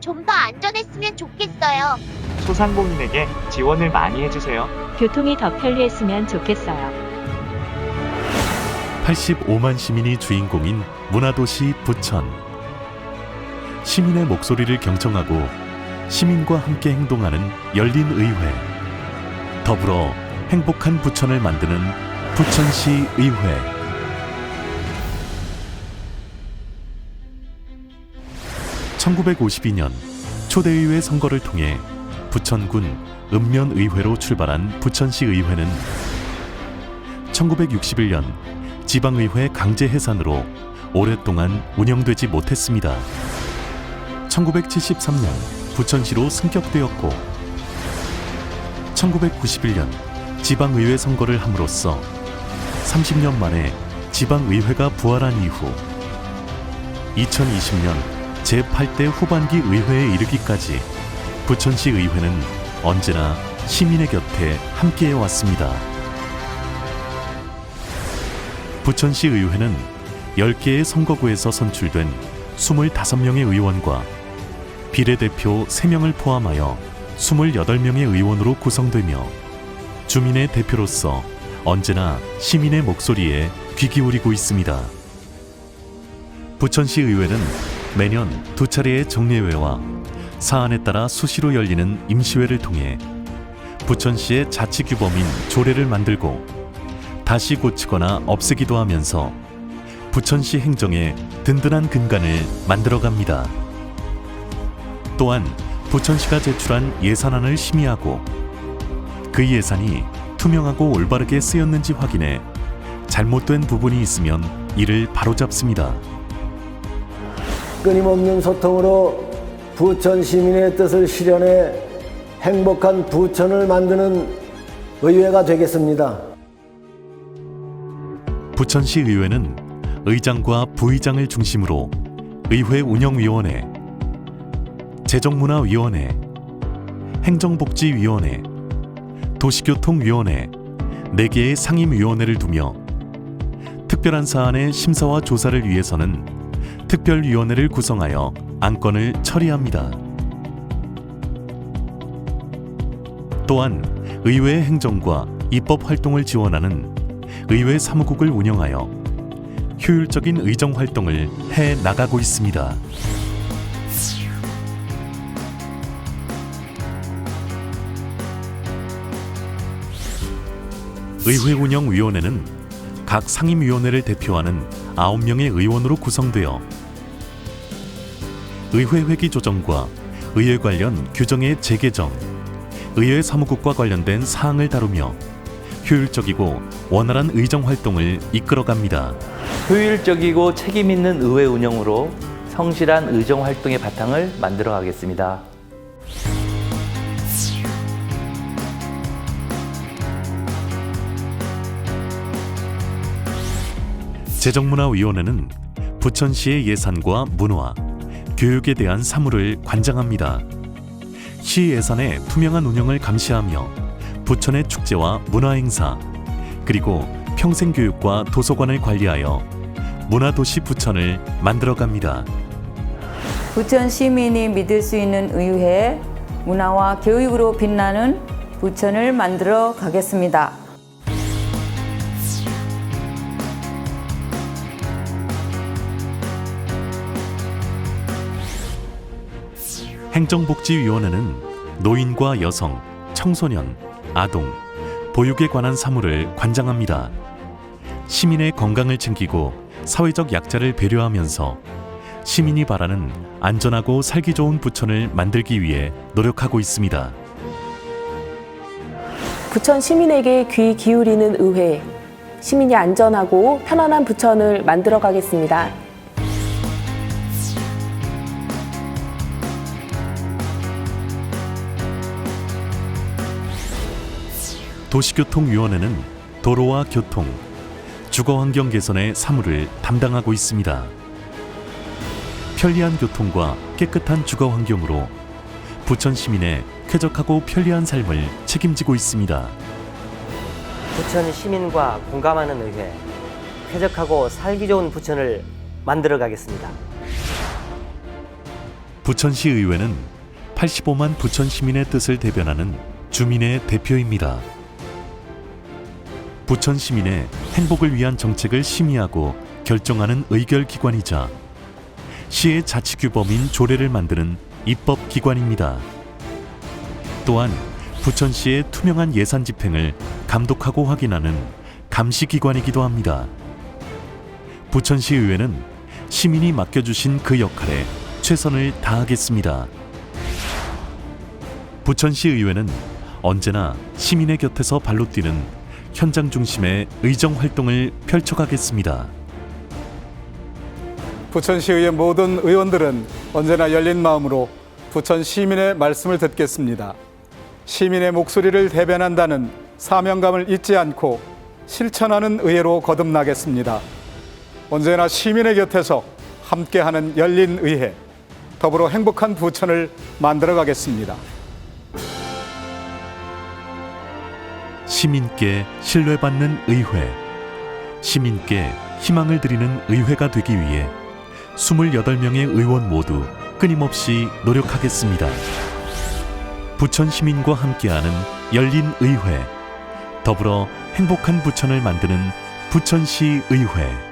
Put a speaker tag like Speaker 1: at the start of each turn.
Speaker 1: 좀 더 안전했으면 좋겠어요.
Speaker 2: 소상공인에게 지원을 많이 해주세요.
Speaker 3: 교통이 더 편리했으면 좋겠어요.
Speaker 4: 85만 시민이 주인공인 문화도시 부천. 시민의 목소리를 경청하고 시민과 함께 행동하는 열린 의회. 더불어 행복한 부천을 만드는 부천시 의회. (1952년) 초대의회 선거를 통해 부천군 읍면의회로 출발한 부천시 의회는 1961년 지방의회 강제 해산으로 오랫동안 운영되지 못했습니다. 1973년 부천시로 승격되었고 1991년 지방의회 선거를 함으로써 30년 만에 지방의회가 부활한 이후 2020년 제8대 후반기 의회에 이르기까지 부천시 의회는 언제나 시민의 곁에 함께해 왔습니다. 부천시 의회는 10개의 선거구에서 선출된 25명의 의원과 비례대표 3명을 포함하여 28명의 의원으로 구성되며 주민의 대표로서 언제나 시민의 목소리에 귀 기울이고 있습니다. 부천시 의회는 매년 두 차례의 정례회와 사안에 따라 수시로 열리는 임시회를 통해 부천시의 자치규범인 조례를 만들고 다시 고치거나 없애기도 하면서 부천시 행정에 든든한 근간을 만들어갑니다. 또한 부천시가 제출한 예산안을 심의하고 그 예산이 투명하고 올바르게 쓰였는지 확인해 잘못된 부분이 있으면 이를 바로잡습니다.
Speaker 5: 끊임없는 소통으로 부천 시민의 뜻을 실현해 행복한 부천을 만드는 의회가 되겠습니다.
Speaker 4: 부천시 의회는 의장과 부의장을 중심으로 의회 운영위원회, 재정문화위원회, 행정복지위원회, 도시교통위원회 4개의 상임위원회를 두며 특별한 사안의 심사와 조사를 위해서는 특별위원회를 구성하여 안건을 처리합니다. 또한 의회 행정과 입법 활동을 지원하는 의회 사무국을 운영하여 효율적인 의정 활동을 해 나가고 있습니다. 의회 운영위원회는 각 상임위원회를 대표하는 9명의 의원으로 구성되어 의회 회기 조정과 의회 관련 규정의 재개정, 의회 사무국과 관련된 사항을 다루며 효율적이고 원활한 의정 활동을 이끌어갑니다.
Speaker 6: 효율적이고 책임 있는 의회 운영으로 성실한 의정 활동의 바탕을 만들어 가겠습니다.
Speaker 4: 재정문화위원회는 부천시의 예산과 문화, 교육에 대한 사무를 관장합니다. 시 예산의 투명한 운영을 감시하며 부천의 축제와 문화행사, 그리고 평생교육과 도서관을 관리하여 문화도시 부천을 만들어갑니다.
Speaker 7: 부천 시민이 믿을 수 있는 의회, 문화와 교육으로 빛나는 부천을 만들어 가겠습니다.
Speaker 4: 행정복지위원회는 노인과 여성, 청소년, 아동, 보육에 관한 사무를 관장합니다. 시민의 건강을 챙기고 사회적 약자를 배려하면서 시민이 바라는 안전하고 살기 좋은 부천을 만들기 위해 노력하고 있습니다.
Speaker 8: 부천 시민에게 귀 기울이는 의회, 시민이 안전하고 편안한 부천을 만들어 가겠습니다.
Speaker 4: 도시교통위원회는 도로와 교통, 주거 환경 개선의 사무를 담당하고 있습니다. 편리한 교통과 깨끗한 주거 환경으로 부천 시민의 쾌적하고 편리한 삶을 책임지고 있습니다.
Speaker 9: 부천 시민과 공감하는 의회, 쾌적하고 살기 좋은 부천을 만들어 가겠습니다.
Speaker 4: 부천시 의회는 85만 부천 시민의 뜻을 대변하는 주민의 대표입니다. 부천 시민의 행복을 위한 정책을 심의하고 결정하는 의결 기관이자 시의 자치규범인 조례를 만드는 입법 기관입니다. 또한 부천시의 투명한 예산 집행을 감독하고 확인하는 감시 기관이기도 합니다. 부천시 의회는 시민이 맡겨주신 그 역할에 최선을 다하겠습니다. 부천시 의회는 언제나 시민의 곁에서 발로 뛰는 현장 중심의 의정 활동을 펼쳐가겠습니다.
Speaker 10: 부천시의회 모든 의원들은 언제나 열린 마음으로 부천 시민의 말씀을 듣겠습니다. 시민의 목소리를 대변한다는 사명감을 잊지 않고 실천하는 의회로 거듭나겠습니다. 언제나 시민의 곁에서 함께하는 열린 의회, 더불어 행복한 부천을 만들어 가겠습니다.
Speaker 4: 시민께 신뢰받는 의회, 시민께 희망을 드리는 의회가 되기 위해 28명의 의원 모두 끊임없이 노력하겠습니다. 부천 시민과 함께하는 열린 의회, 더불어 행복한 부천을 만드는 부천시 의회.